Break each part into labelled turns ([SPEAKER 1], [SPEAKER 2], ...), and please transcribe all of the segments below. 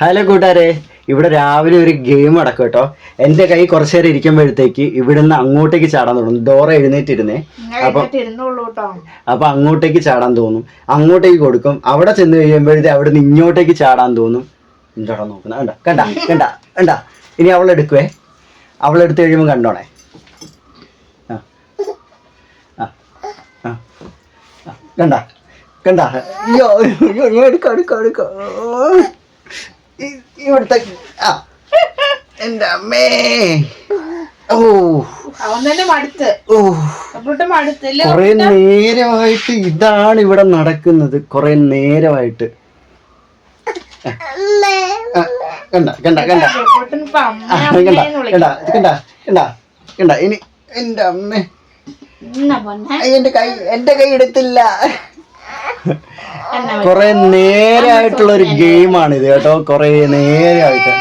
[SPEAKER 1] Hello കൂട്ടുകാരെ ഇവിടെ രാവിലെ ഒരു ഗെയിം നടക്കും കേട്ടോ. എന്റെ കൈ കുറച്ചു നേരം ഇരിക്കുമ്പോഴത്തേക്ക് ഇവിടുന്ന് അങ്ങോട്ടേക്ക് ചാടാൻ തുടങ്ങും ഡോറ എഴുന്നേറ്റിരുന്നേ. അപ്പൊ അപ്പൊ അങ്ങോട്ടേക്ക് ചാടാൻ തോന്നും. അങ്ങോട്ടേക്ക് കൊടുക്കും. അവിടെ ചെന്ന് കഴിയുമ്പോഴത്തേ അവിടെ നിന്ന് ഇങ്ങോട്ടേക്ക് ചാടാൻ തോന്നും. എന്താടാ നോക്കുന്ന? കണ്ട കണ്ട കണ്ട കണ്ട. ഇനി അവളെടുക്കുവേ അവളെടുത്ത് കഴിയുമ്പോൾ കണ്ടോണേ. കണ്ട കണ്ട. അയ്യോ എടുക്കോ എടുക്കോ എടുക്കാം. ഇവിടുത്തെ ആ. എന്റെ അമ്മേ. ഓ.
[SPEAKER 2] അവൻ തന്നെ മടുത്ത്.
[SPEAKER 1] ഓ.
[SPEAKER 2] അപ്പോട്ട് മടുത്തില്ല
[SPEAKER 1] കുറെ നേരമായിട്ട് ഇതാണ് ഇവിടെ നടക്കുന്നത്. കുറെ നേരമായിട്ട്. ആ, കണ്ട കണ്ട കണ്ട.
[SPEAKER 2] അപ്പോട്ടും ഇപ്പൊ
[SPEAKER 1] ആ,
[SPEAKER 2] അമ്മ
[SPEAKER 1] കണ്ട
[SPEAKER 2] അമ്മേന്ന്
[SPEAKER 1] കണ്ട
[SPEAKER 2] വിളിക്കും
[SPEAKER 1] കണ്ട കണ്ട കണ്ട. ഇനി എന്റെ അമ്മേ. എന്റെ കൈ എന്റെ കൈ എടുത്തില്ല. കുറെ നേരായിട്ടുള്ള ഒരു ഗെയിമാണ് ഇത് കേട്ടോ. കുറെ നേരായിട്ട്.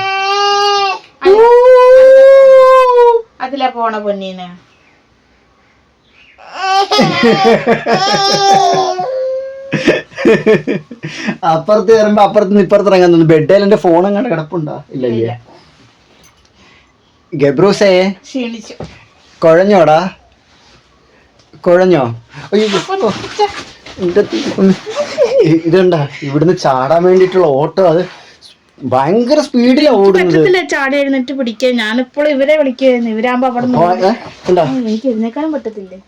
[SPEAKER 2] അതിലാ പോണ പൊന്നീന്.
[SPEAKER 1] അപ്പുറത്ത് കയറുമ്പോ അപ്പുറത്ത് നിന്ന് ഇപ്പുറത്ത് ഇറങ്ങാൻ തോന്നുന്നു. ബെഡേൽ എന്റെ ഫോൺ അങ്ങനെ കിടപ്പുണ്ടോ? ഇല്ല ഇല്ല. ഗബ്രൂസേ? കുഴഞ്ഞോടാ? കുഴഞ്ഞോ? അയ്യോ ഇന്റെ ദൈവമേ. ഇ- ഇതെന്താ ഇവിടുന്ന് ചാടാൻ വേണ്ടിട്ടുള്ള ഓട്ടോ അത് ഭയങ്കര സ്പീഡിലാണ് ഓടുന്നത്.
[SPEAKER 2] ചാടി എഴുന്നേറ്റ് പിടിക്കാൻ. ഞാനിപ്പോൾ ഇവരെ വിളിക്കുന്നു ഇവരാകുമ്പോ അവിടെ എനിക്ക് എഴുന്നേക്കാനും പറ്റത്തില്ലേ?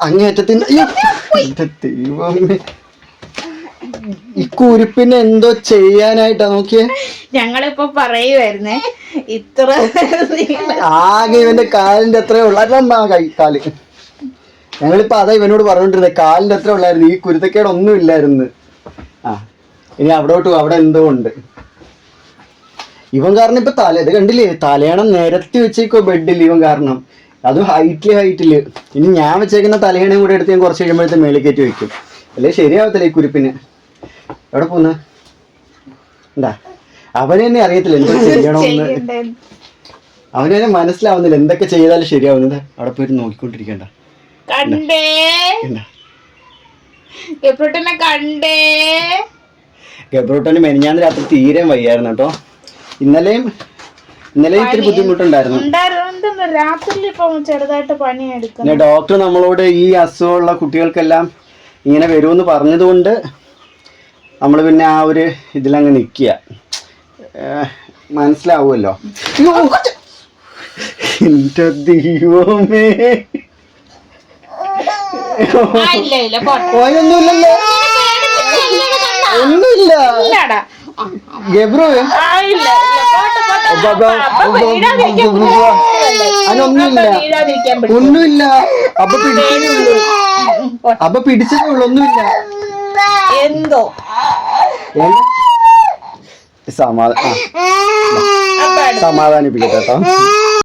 [SPEAKER 1] അങ്ങേറ്റത്തിന്റെ ദൈവമേ. ഈ കുരിപ്പിനെ എന്തോ ചെയ്യാനായിട്ടാ നോക്കിയേ.
[SPEAKER 2] ഞങ്ങളിപ്പോ പറയുമായിരുന്നേ ഇത്ര
[SPEAKER 1] ആകെ ഇവന്റെ കാലിന്റെ എത്രയോ ഉള്ളു. അല്ല കൈ കാൽ. ഞങ്ങളിപ്പോ അതാ ഇവനോട് പറഞ്ഞോണ്ടിരുന്നത് കാലിന്റെ അത്ര ഉള്ളായിരുന്നു ഈ കുരുത്തക്കേട് ഒന്നും ഇല്ലായിരുന്നു. ആ ഇനി അവിടോട്ട് അവിടെ എന്തോ ഉണ്ട്. ഇവൻ കാരണം ഇപ്പൊ തല ഇത് കണ്ടില്ലേ തലയണം നിരത്തി വെച്ചേക്കോ ബെഡിൽ ഇവൻ കാരണം. അത് ഹൈറ്റിൽ ഹൈറ്റിൽ. ഇനി ഞാൻ വെച്ചേക്കുന്ന തലയണയും കൂടെ എടുത്ത് ഞാൻ കുറച്ച് കഴിയുമ്പോഴത്തെ മേളിൽ കയറ്റി വെക്കും അല്ലേ ശരിയാവത്തില്ല ഈ കുരിപ്പിന്? എവിടെ പോന്ന? എന്താ? അവനെ തന്നെ അറിയത്തില്ല എന്താ ചെയ്യണമെന്ന്. അവനെ മനസ്സിലാവുന്നില്ല എന്തൊക്കെ ചെയ്താലും ശരിയാവുന്നത്. അവിടെ പോയിട്ട് നോക്കിക്കൊണ്ടിരിക്കണ്ട.
[SPEAKER 2] കണ്ടേ?
[SPEAKER 1] എന്താ?
[SPEAKER 2] കണ്ടേ?
[SPEAKER 1] ഗബ്രോട്ടന് മെനിഞ്ഞാന്ന് രാത്രി തീരെ വയ്യായിരുന്നു കേട്ടോ. ഇന്നലെയും ഇന്നലെയും ഇത്തിരി ബുദ്ധിമുട്ടുണ്ടായിരുന്നു.
[SPEAKER 2] രാത്രി ചെറുതായിട്ട് പണി എടുക്കുന്നു
[SPEAKER 1] ഡോക്ടർ നമ്മളോട് ഈ അസുഖമുള്ള കുട്ടികൾക്കെല്ലാം ഇങ്ങനെ വരുമെന്ന് പറഞ്ഞതുകൊണ്ട് നമ്മൾ പിന്നെ ആ ഒരു ഇതിലങ്ങ് നിൽക്കുക. മനസ്സിലാവുമല്ലോ? എന്റെ എന്റെ ദൈവമേ!
[SPEAKER 2] ഇല്ല ഇല്ല പോട്ടെ
[SPEAKER 1] ഒന്നുമില്ല.
[SPEAKER 2] ഇല്ലടാ.
[SPEAKER 1] ഗബ്രു. അതിനൊന്നുമില്ല.
[SPEAKER 2] പിടിച്ചു.
[SPEAKER 1] ഒന്നുമില്ല. അപ്പൊ പിടിച്ചേ ഉള്ളൂ. അപ്പൊ പിടിച്ചതേ ഉള്ളൂ ഒന്നുമില്ല.
[SPEAKER 2] എന്തോ? സമാധാന
[SPEAKER 1] സമാധാനിപ്പിക്കട്ടെ കേട്ടോ